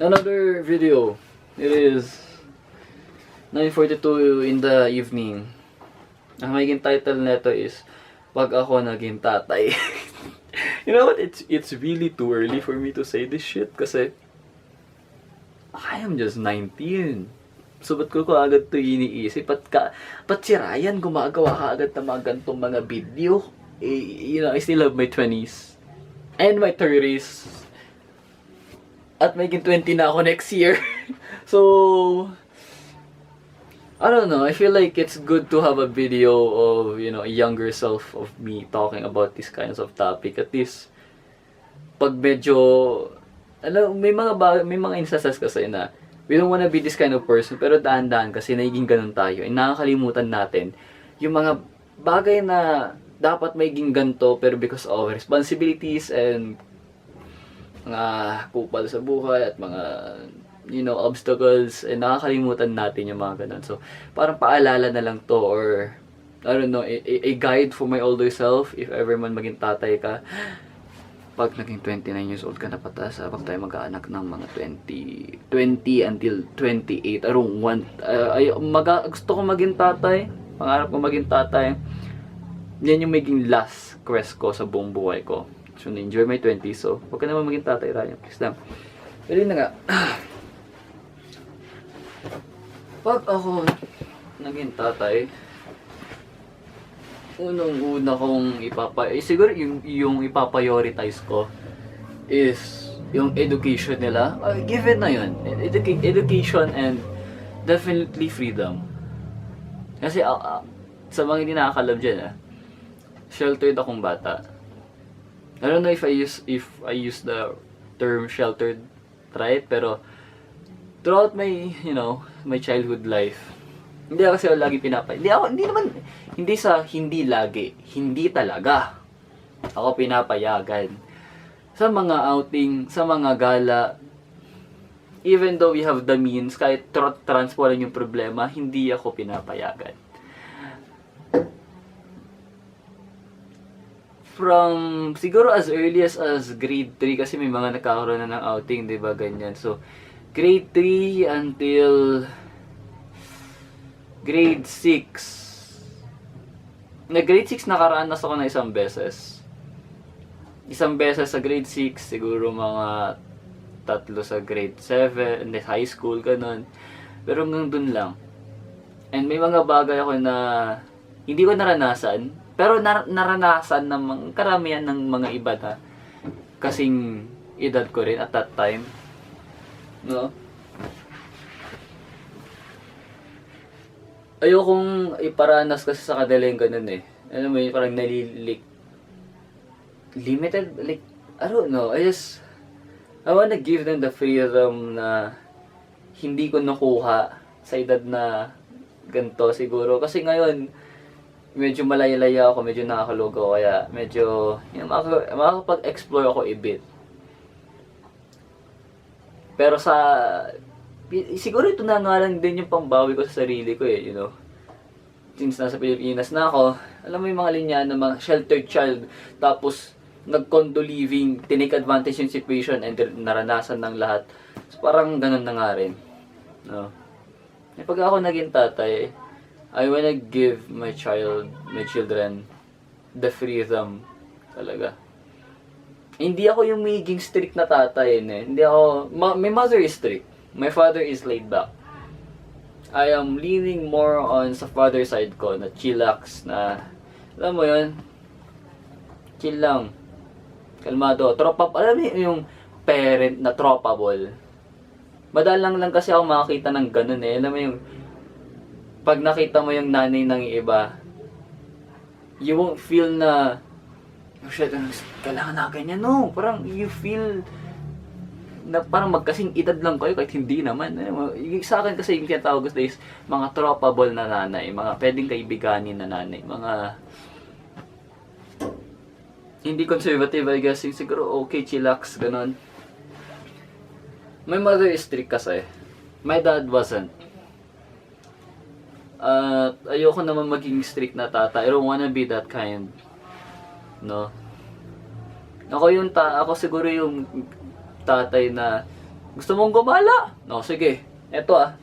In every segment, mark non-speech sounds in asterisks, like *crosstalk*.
another video. It is 9.42 in the evening. Ang magiging title nito is Pag ako naging tatay. *laughs* you know what? It's it's really too early for me to say this shit kasi I am just 19. So, ba't ko ko agad to iniisip? Ba't, ka, ba't si Ryan gumagawa ka agad ng mga gantong mga video? Eh, you know, I still have my 20s. And my 30s. At maging 20 na ako next year. *laughs* so, I don't know. I feel like it's good to have a video of, you know, a younger self of me talking about these kinds of topic. At least, pag medyo, alam, may mga ba, may mga instances kasi na we don't wanna be this kind of person, pero daan-daan kasi nagiging ganun tayo. Eh, nakakalimutan natin yung mga bagay na dapat magiging ganito, pero because of responsibilities and mga kupal sa buhay at mga you know, obstacles, eh, nakakalimutan natin yung mga ganun. So, parang paalala na lang to or I don't know, a, a- guide for my older self if ever man maging tatay ka. Pag naging 29 years old ka na pataas, habang tayo mag-aanak ng mga 20, 20 until 28, around one, uh, ay, maga, gusto ko maging tatay, pangarap ko maging tatay, yan yung maging last quest ko sa buong buhay ko. So, na-enjoy my 20s, so, huwag ka naman maging tatay, Ryan, please lang. Pero yun na nga, *clears throat* pag ako naging tatay, unang-una kong ipapa... Eh, siguro yung, yung ipaprioritize ko is yung education nila. Uh, given na yun. Educa- education and definitely freedom. Kasi ah, ah, sa mga hindi nakakalam dyan, ah, sheltered akong bata. I don't know if I use if I use the term sheltered right, pero throughout my, you know, my childhood life, hindi ako kasi ako lagi pinapa. Hindi ako, hindi naman, hindi sa hindi lagi, hindi talaga. Ako pinapayagan. Sa mga outing, sa mga gala, even though we have the means, kahit tr- transpo lang yung problema, hindi ako pinapayagan. From, siguro as early as, as grade 3, kasi may mga nagkakaroon na ng outing, di ba, ganyan. So, grade 3 until grade 6. Na grade 6 nakaranas ako na isang beses. Isang beses sa grade 6, siguro mga tatlo sa grade 7, and high school, ganun. Pero hanggang dun lang. And may mga bagay ako na hindi ko naranasan, pero nar- naranasan ng karamihan ng mga iba na kasing edad ko rin at that time. No? Ayokong iparanas kasi sa kanila yung ganun eh. Alam mo yun, parang nalilik. Limited? Like, I don't know. I just, I wanna give them the freedom na hindi ko nakuha sa edad na ganito siguro. Kasi ngayon, medyo malaya-laya ako, medyo nakakalogo, kaya medyo, yun, makaka- makakapag-explore ako a bit. Pero sa, siguro ito na nga lang din yung pambawi ko sa sarili ko eh, you know. Since nasa Pilipinas na ako, alam mo yung mga linya na mga sheltered child, tapos nag-condo living, tinake advantage yung situation and naranasan ng lahat. So parang ganun na nga rin. No? Eh, pag ako naging tatay, I wanna give my child, my children, the freedom talaga. Hindi ako yung magiging strict na tatay eh. Hindi ako, ma- my mother is strict. My father is laid back. I am leaning more on sa father side ko na chillax na, alam mo yun, chill lang. Kalmado. Tropa, alam mo yung parent na tropable. Madalang lang kasi ako makakita ng ganun eh. Alam mo yung, pag nakita mo yung nanay ng iba, you won't feel na, oh shit, ano, kailangan na ganyan. No, parang you feel na parang magkasing edad lang kayo kahit hindi naman. Sa akin kasi yung tinatawag ko is mga tropable na nanay, mga pwedeng kaibiganin na nanay, mga hindi conservative, I guess. Siguro okay, chillax, ganon. My mother is strict kasi. My dad wasn't. At ayoko naman maging strict na tata. I don't wanna be that kind. No? Ako yung ta ako siguro yung tatay na Gusto mong gumala? No, sige. Eto ah.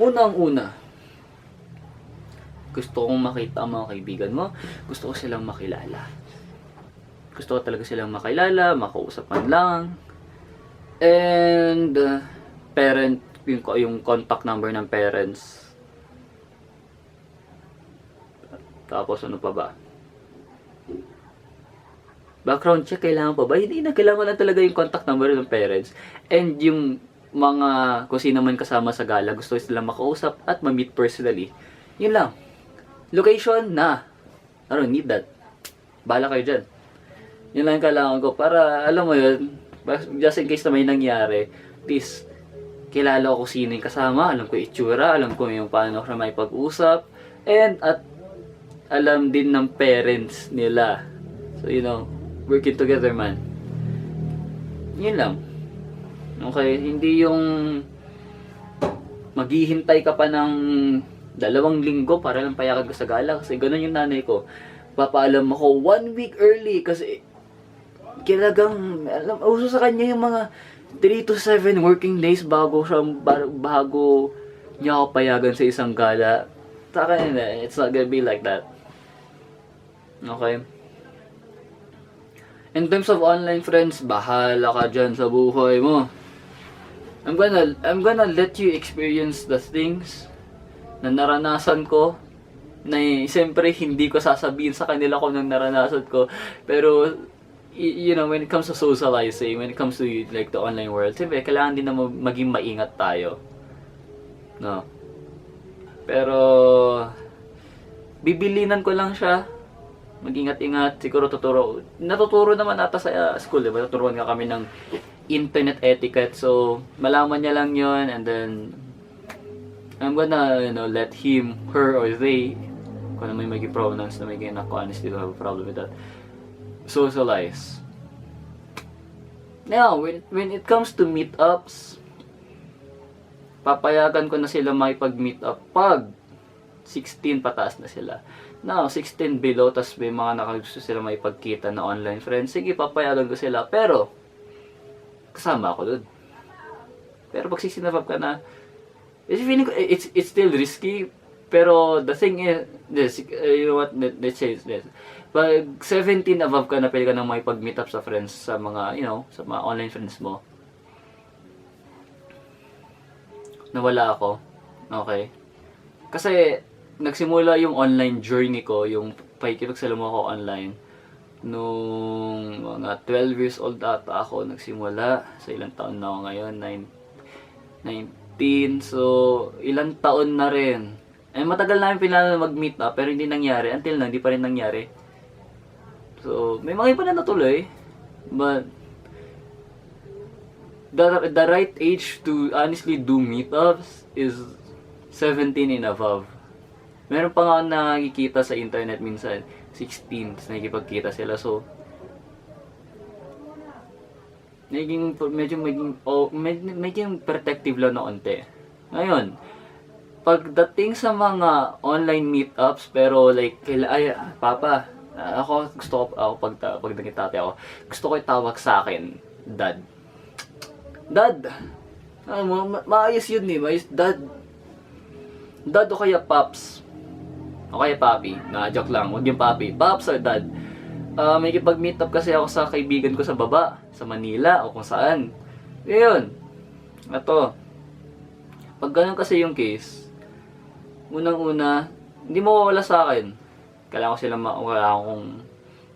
Unang-una. Gusto kong makita ang mga kaibigan mo. Gusto ko silang makilala. Gusto ko talaga silang makilala, makausap man lang. And, uh, parent, yung, yung contact number ng parents. Tapos ano pa ba? Background check, kailangan pa ba? Hindi na, kailangan lang talaga yung contact number ng parents. And yung mga, kung sino man kasama sa gala, gusto silang makausap at ma-meet personally. Yun lang. Location, na. I don't need that. Bahala kayo dyan. Yun lang kailangan ko. Para, alam mo yun, just in case na may nangyari, at least, kilala ko sino yung kasama, alam ko yung itsura, alam ko yung paano ako may pag-usap, and at alam din ng parents nila. So, you know, working together man. Yun lang. Okay, hindi yung maghihintay ka pa ng dalawang linggo para lang payagan ka sa gala kasi ganun yung nanay ko. Papaalam ako one week early kasi kilagang alam, uso sa kanya yung mga 3 to 7 working days bago siya ba- bago niya ako payagan sa isang gala. Sa akin, eh, it's not gonna be like that. Okay? In terms of online friends, bahala ka dyan sa buhay mo. I'm gonna, I'm gonna let you experience the things na naranasan ko na eh, siyempre hindi ko sasabihin sa kanila kung nang naranasan ko. Pero, you know, when it comes to socializing, when it comes to like the online world, siyempre, kailangan din na mag- maging maingat tayo. No? Pero, bibilinan ko lang siya. Mag-ingat-ingat. Siguro tuturo. Natuturo naman ata sa uh, school, diba? Tuturuan nga kami ng internet etiquette. So, malaman niya lang yon and then, I'm gonna, you know, let him, her, or they, kung ano may maging pronouns na may ganyan ako, honestly, don't have a problem with that, socialize. Now, when, when it comes to meetups, papayagan ko na sila makipag-meet up pag 16 pataas na sila. Now, 16 below, tas may mga nakagusto sila may pagkita na online friends. Sige, papayagan ko sila. Pero, kasama ako dun. Pero pag 16 above ka na, it's feeling ko, it's, it's still risky. Pero the thing is, this, uh, you know what, let- let's say this. Pag 17 above ka na, pwede ka na may pag-meet up sa friends, sa mga, you know, sa mga online friends mo. Nawala ako. Okay. Kasi, nagsimula yung online journey ko, yung pakikipagsalamu ako online. Nung mga 12 years old ata ako nagsimula. Sa ilang taon na ako ngayon? Nine- 19. So, ilang taon na rin. Eh, matagal namin pinala mag-meet up, pero hindi nangyari. Until na, hindi pa rin nangyari. So, may mga iba na natuloy. But, the, the right age to honestly do meetups is 17 and above. Meron pa nga ako nakikita sa internet minsan, 16, tapos nakikipagkita sila. So, naging, medyo maging, oh, medyo, medyo protective lang na onte. Ngayon, pagdating sa mga online meetups, pero like, kaila, ay, papa, ako, gusto ko, ako, pag, pag naging tatay ako, gusto ko itawag sa akin, dad. Dad! Ah, ma- ma- maayos yun eh, maayos, dad. Dad o kaya pops. O kaya papi. Na, joke lang, huwag yung papi. Pops or dad. Ah, may kipag-meet up kasi ako sa kaibigan ko sa baba, sa Manila, o kung saan. Ngayon, ito. Pag ganun kasi yung case, unang-una, hindi mo mawala sa akin. Kailangan ko sila ma- kailangan kong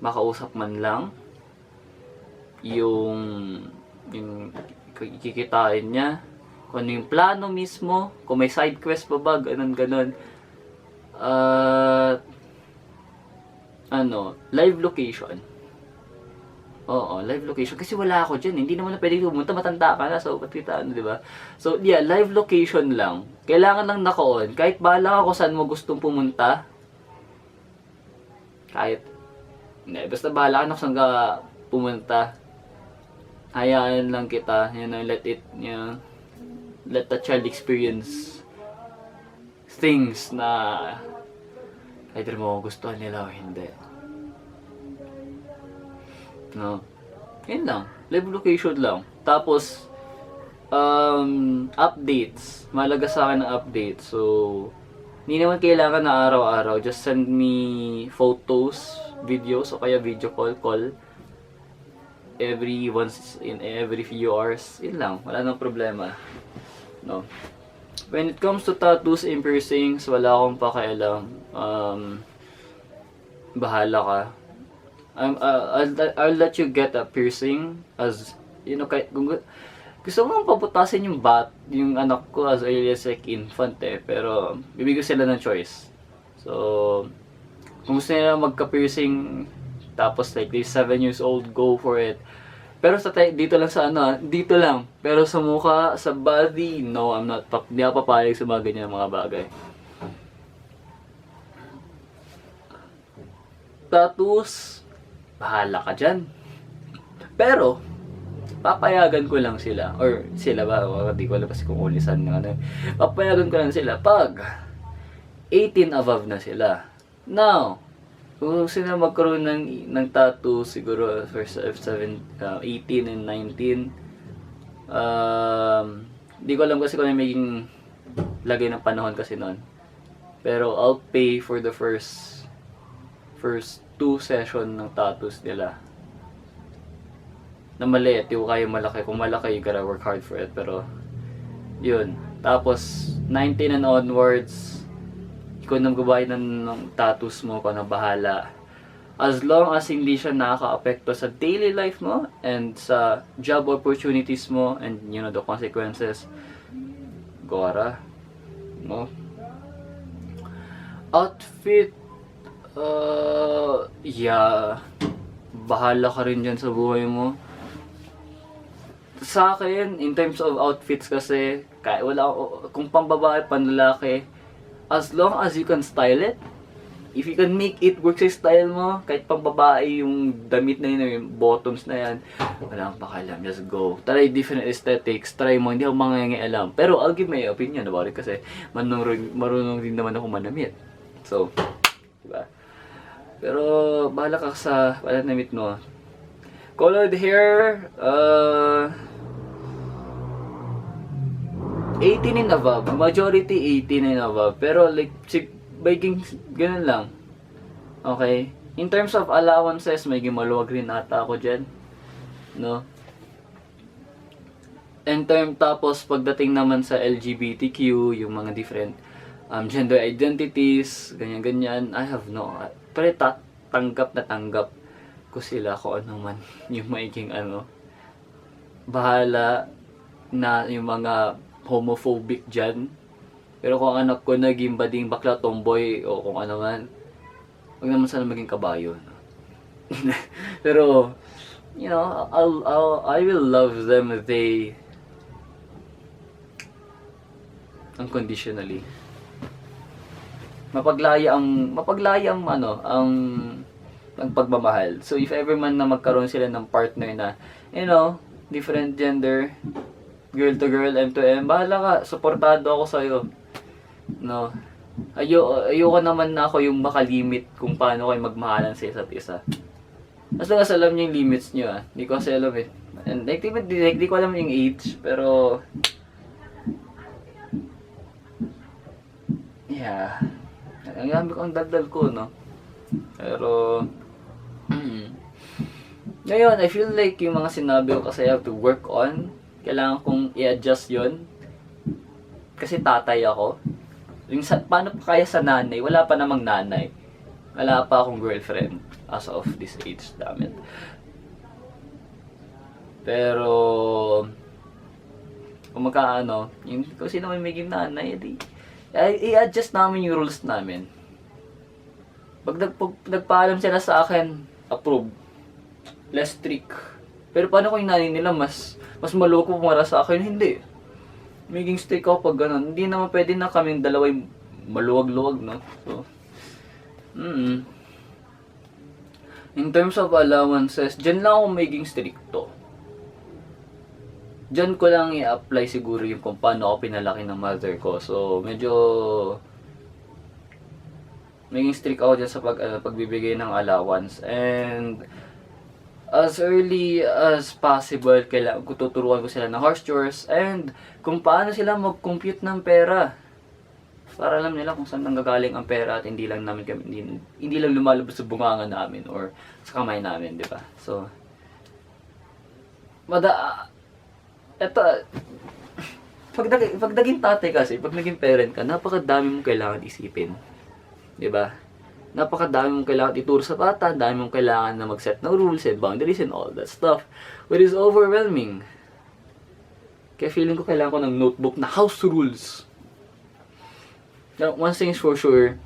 makausap man lang. Yung, yung kikitain niya. Kung ano yung plano mismo. Kung may side quest pa ba, ganun, At, ano, live location. Oo, live location. Kasi wala ako dyan. Hindi naman na pwede pumunta. Matanda ka na. So, patita, ano, di ba? So, yeah, live location lang. Kailangan lang naka-on. Kahit bahala ka kung saan mo gustong pumunta. Kahit, hindi, basta bahala ka na saan ka pumunta. Hayaan lang kita. You know, let it, you know, let the child experience things na either mo gustuhan nila o hindi. No? Yun lang. Live location lang. Tapos, um, updates. Malaga sa akin ang update. So, hindi naman kailangan na araw-araw. Just send me photos, videos, o kaya video call, call. Every once in every few hours. Yun lang. Wala nang problema. No. When it comes to tattoos and piercings, wala akong pakialam. Um, bahala ka. I'm, uh, I'll, I'll let you get a piercing as, you know, kahit, kung, gu- gusto mo paputasin yung bat, yung anak ko as early as like infant eh, pero bibigyan sila ng choice. So, kung gusto nila magka-piercing, tapos like they 7 years old, go for it. Pero sa dito lang sa ano, ah, dito lang. Pero sa mukha, sa body, no, I'm not, hindi ako papayag sa mga ganyan mga bagay. Tattoos, bahala ka dyan. Pero, papayagan ko lang sila. Or sila ba? O, Hindi ko alam kasi kung ulisan ng ano. Papayagan ko lang sila pag 18 above na sila. Now, kung sila magkaroon ng, ng tattoo siguro for 7, uh, 18 and 19, um, di ko alam kasi kung ano maging lagay ng panahon kasi noon. Pero I'll pay for the first first two session ng tattoos nila. Na maliit, yung kayo malaki. Kung malaki, you gotta work hard for it. Pero, yun. Tapos, 19 and onwards, ikaw nang gabayan ng, tattoos mo, kung na bahala. As long as hindi siya nakaka-apekto sa daily life mo and sa job opportunities mo and you know the consequences, Gora. No? Outfit, uh, yeah, bahala ka rin dyan sa buhay mo. Sa akin, in terms of outfits kasi, kahit wala kung pambabae, panlalaki, as long as you can style it, if you can make it work sa style mo, kahit pang babae yung damit na yun, yung bottoms na yan, wala kang pakialam, just go. Try different aesthetics, try mo, hindi ako mangingialam. Pero I'll give my opinion about it kasi marunong, marunong din naman ako manamit. So, diba? Pero bahala ka sa panamit mo. Colored hair, uh, 18 and above. Majority 18 and above. Pero like, si baking, ganun lang. Okay? In terms of allowances, may maluwag rin ata ako dyan. No? In term, tapos pagdating naman sa LGBTQ, yung mga different um, gender identities, ganyan-ganyan, I have no, pero ta- tanggap na tanggap ko sila kung ano man *laughs* yung maiging ano. Bahala na yung mga homophobic dyan. Pero kung anak ko naging bading bakla tomboy o kung ano man, huwag naman sana maging kabayo. no? *laughs* Pero, you know, I'll, I'll, I will love them if they unconditionally. Mapaglaya ang mapaglaya ang ano, ang ang pagmamahal. So if ever man na magkaroon sila ng partner na, you know, different gender, girl to girl, M to M, bahala ka, suportado ako sa iyo. No. Ayo ayoko naman na ako yung makalimit kung paano kayo magmahalan sa isa't isa. As long as alam niyo yung limits niyo ah. Hindi ko kasi alam eh. And like, di, like, di ko alam yung age, pero Yeah. Ang gamit ko ang daldal ko, no? Pero, mm, ngayon, I feel like yung mga sinabi ko kasi I have to work on. Kailangan kong i-adjust yon Kasi tatay ako. Yung sa, paano pa kaya sa nanay? Wala pa namang nanay. Wala pa akong girlfriend as of this age, damn it. Pero, kung magkaano, yung, kung sino may maging nanay, edi, i- i-adjust namin yung rules namin. Pag nagpag, nagpaalam sila sa akin, approve. Less strict. Pero paano kung yung nanay nila mas mas maloko para sa akin? Hindi. Maging strict ako pag ganun. Hindi naman pwede na kaming dalawa yung maluwag-luwag, no? So, mm In terms of allowances, dyan lang ako maging stricto. Diyan ko lang i-apply siguro yung kung paano ako pinalaki ng mother ko. So, medyo maging strict ako dyan sa pag, ano, pagbibigay ng allowance. And, as early as possible, kailangan ko tuturuan ko sila ng house chores and kung paano sila mag-compute ng pera. Para alam nila kung saan nanggagaling ang pera at hindi lang namin kami, hindi, hindi lang lumalabas sa bunganga namin or sa kamay namin, di ba? So, mada, eto, pag, nag- pag naging tatay kasi, pag naging parent ka, napakadami mong kailangan isipin. Di ba? Napakadami mong kailangan ituro sa bata, dami mong kailangan na mag-set ng rules and boundaries and all that stuff. Which is overwhelming. Kaya feeling ko kailangan ko ng notebook na house rules. Now, one thing is for sure,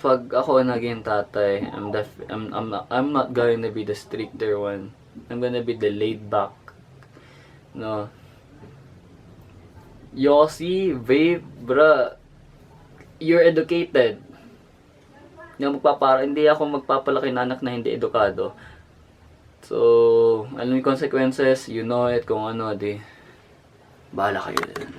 pag ako naging tatay, I'm, def- I'm, I'm, not, I'm not going to be the stricter one. I'm gonna be the laid back. No. Yossi, vape, bruh, you're educated. Hindi ako magpapara, hindi ako magpapalaki ng anak na hindi edukado. So, ano yung consequences, you know it, kung ano, di, bahala kayo din.